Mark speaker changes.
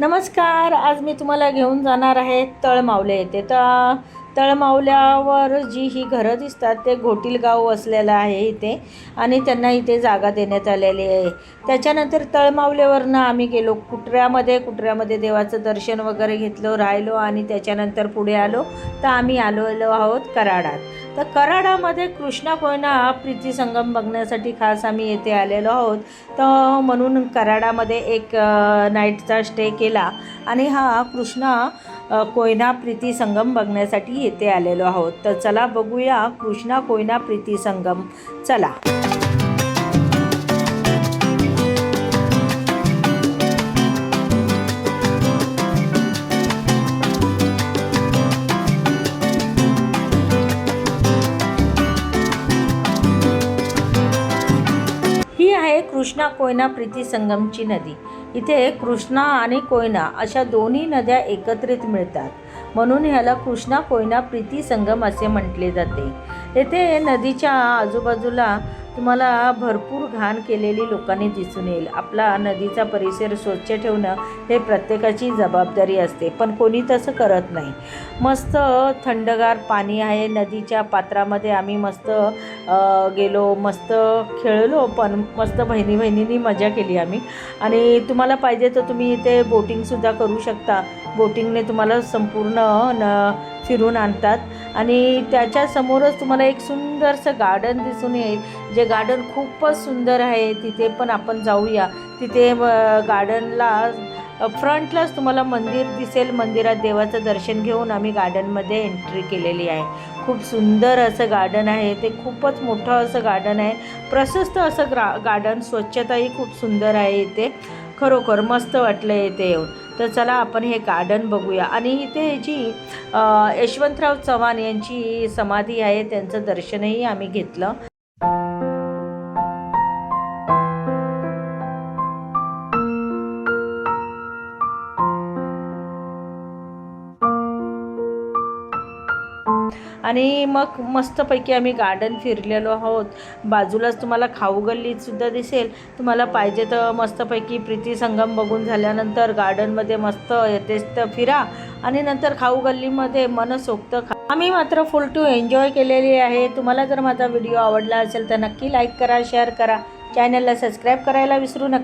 Speaker 1: नमस्कार आज मी तुम्हाला घेऊन जाणार आहे तळमावले येथे. तर तळमावल्यावर जी ही घरं दिसतात ते घोटील गाव वसलेलं आहे इथे आणि त्यांना इथे जागा देण्यात आलेली आहे. त्याच्यानंतर तळमावल्यावरनं आम्ही गेलो. कुटऱ्यामध्ये कुटऱ्यामध्ये देवाचं दर्शन वगैरे घेतलं राहिलो आणि त्याच्यानंतर पुढे आलो. तर आम्ही आलो आहोत कराडात. तर कराडामध्ये कृष्णा कोयना प्रीती संगम बघण्यासाठी खास आम्ही येथे आलेलो आहोत. तर म्हणून कराडामध्ये एक नाईटचा स्टे केला आणि हा कृष्णा कोयना प्रीती संगम बघण्यासाठी येथे आलेलो आहोत. तर चला बघूया कृष्णा कोयना प्रीती संगम. चला. कृष्णा कोयना प्रीती संगमची नदी. इथे कृष्णा आणि कोयना अशा दोन्ही नद्या एकत्रित मिळतात. म्हणून ह्याला कृष्णा कोयना प्रीती संगम असे म्हटले जाते. येथे नदीच्या आजूबाजूला तुम्हाला भरपूर घाण केलेली लोकांनी दिसून येईल. आपला नदीचा परिसर स्वच्छ ठेवणं हे प्रत्येकाची जबाबदारी असते पण कोणी तसं करत नाही. मस्त थंडगार पाणी आहे नदीच्या पात्रामध्ये. आम्ही मस्त गेलो मस्त खेळलो पण मस्त बहिणी बहिणींनी मजा केली आम्ही. आणि तुम्हाला पाहिजे तर तुम्ही इथे बोटिंगसुद्धा करू शकता. बोटिंगने तुम्हाला संपूर्ण न फिरून आणतात. आणि त्याच्यासमोरच तुम्हाला एक सुंदरसं गार्डन दिसून येईल जे गार्डन खूपच सुंदर आहे. तिथे पण आपण जाऊया. तिथे गार्डनला फ्रंटलाच तुम्हाला मंदिर दिसेल. मंदिरात देवाचं दर्शन घेऊन आम्ही गार्डनमध्ये एंट्री केलेली आहे. खूप सुंदर असं गार्डन आहे. ते खूपच मोठं असं गार्डन आहे. प्रशस्त असं ग्रा गार्डन स्वच्छताही खूप सुंदर आहे इथे. खरोखर मस्त वाटलं इथे येऊन. तर चला आपण हे गार्डन बघूया. आणि इथे जी यशवंतराव चव्हाण यांची समाधी आहे त्यांचं दर्शनही आम्ही घेतलं. आणि मग मस्तपैकी आम्ही गार्डन फिरलेलो आहोत. बाजूलाच तुम्हाला खाऊ गल्लीसुद्धा दिसेल. तुम्हाला पाहिजे तर मस्तपैकी प्रीती संगम बघून झाल्यानंतर गार्डनमध्ये मस्त येतेच फिरा आणि नंतर खाऊ गल्लीमध्ये मनसोक्त खा. आम्ही मात्र फुल टू एन्जॉय केलेली आहे. तुम्हाला जर माझा व्हिडिओ आवडला असेल तर नक्की लाईक करा शेअर करा. चॅनलला सबस्क्राईब करायला विसरू नका.